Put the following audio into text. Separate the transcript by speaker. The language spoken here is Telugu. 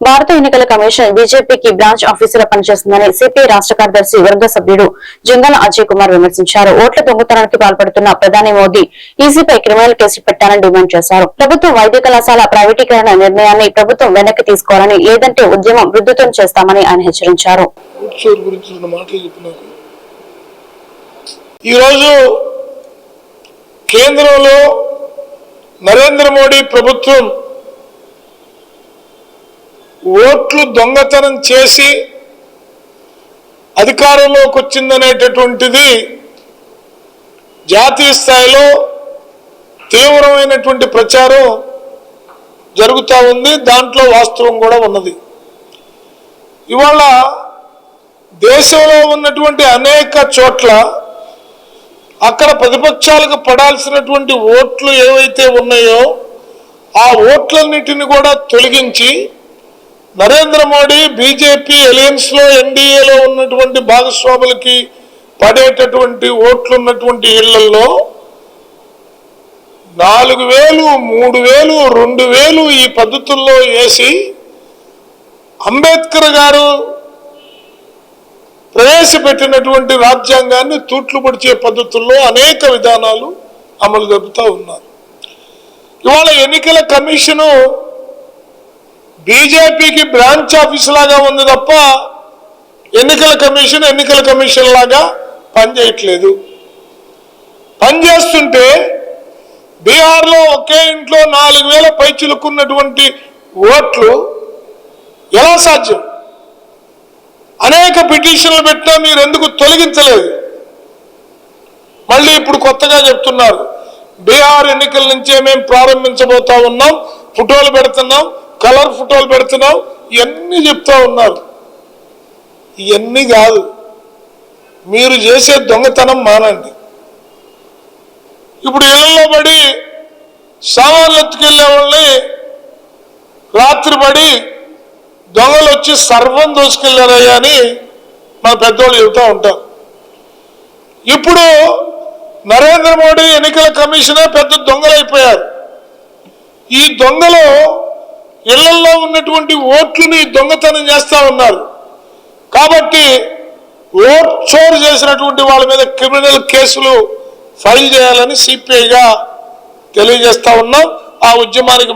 Speaker 1: భారత ఎన్నికల కమిషన్ బీజేపీకి బ్రాంచ్ ఆఫీసులో పనిచేస్తుందని సిపిఐ రాష్ట్ర కార్యదర్శి వర్గ సభ్యుడు జంగాల అజయ్ కుమార్ విమర్శించారు. ఓట్ల దొంగతనానికి పాల్పడుతున్న ప్రధాని మోదీ ఈసీపై క్రిమినల్ కేసులు పెట్టాలని డిమాండ్ చేశారు. ప్రభుత్వ వైద్య కళాశాల ప్రైవేటీకరణ నిర్ణయాన్ని ప్రభుత్వం వెనక్కి తీసుకోవాలని లేదంటే ఉద్యమం వృద్ధుతం చేస్తామని ఆయన హెచ్చరించారు.
Speaker 2: ఈరోజు కేంద్రంలో నరేంద్ర మోడీ ప్రభుత్వం ఓట్లు దొంగతనం చేసి అధికారంలోకి వచ్చిందనేటటువంటిది జాతీయ స్థాయిలో తీవ్రమైనటువంటి ప్రచారం జరుగుతూ ఉంది. దాంట్లో వాస్తవం కూడా ఉన్నది. ఇవాళ దేశంలో ఉన్నటువంటి అనేక చోట్ల అక్కడ ప్రతిపక్షాలకు పడాల్సినటువంటి ఓట్లు ఏవైతే ఉన్నాయో ఆ ఓట్లన్నిటిని కూడా తొలగించి నరేంద్ర మోడీ బీజేపీ అలయన్స్లో ఎన్డీఏలో ఉన్నటువంటి భాగస్వాములకి పడేటటువంటి ఓట్లు ఉన్నటువంటి ఇళ్ళలో నాలుగు వేలు మూడు వేలు రెండు వేలు ఈ పద్ధతుల్లో వేసి అంబేద్కర్ గారు ప్రవేశపెట్టినటువంటి రాజ్యాంగాన్ని తూట్లు పొడిచే పద్ధతుల్లో అనేక విధానాలు అమలు జరుపుతూ ఉన్నారు. ఇవాళ ఎన్నికల కమిషను బీజేపీకి బ్రాంచ్ ఆఫీస్ లాగా ఉంది తప్ప ఎన్నికల కమిషన్ ఎన్నికల కమిషన్ లాగా పనిచేయట్లేదు. పనిచేస్తుంటే బీహార్లో ఒకే ఇంట్లో నాలుగు వేల పైచిలుకున్నటువంటి ఓట్లు ఎలా సాధ్యం? అనేక పిటిషన్లు పెట్టినా మీరు ఎందుకు తొలగించలేదు? మళ్ళీ ఇప్పుడు కొత్తగా చెప్తున్నారు బీహార్ ఎన్నికల నుంచే మేము ప్రారంభించబోతా ఉన్నాం ఫోటోలు పెడుతున్నాం కలర్ ఫోటోలు పెడుతున్నావు ఇవన్నీ చెప్తా ఉన్నారు. ఇవన్నీ కాదు. మీరు చేసే దొంగతనం మానండి. ఇప్పుడు ఇళ్ళలో పడి సామాన్లు ఎత్తుకెళ్ళే వాళ్ళని రాత్రి పడి దొంగలు వచ్చి సర్వం దోసుకెళ్ళారయ్యా అని మన పెద్దవాళ్ళు చెబుతూ ఉంటారు. ఇప్పుడు నరేంద్ర మోడీ ఎన్నికల కమిషనే పెద్ద దొంగలైపోయారు. ఈ దొంగలు ఇళ్ళలో ఉన్నటువంటి ఓట్లని దొంగతనం చేస్తూ ఉన్నారు. కాబట్టి ఓట్ చోరు చేసినటువంటి వాళ్ళ మీద క్రిమినల్ కేసులు ఫైల్ చేయాలని సిపిఐగా తెలియజేస్తా ఉన్నాం. ఆ ఉద్యమానికి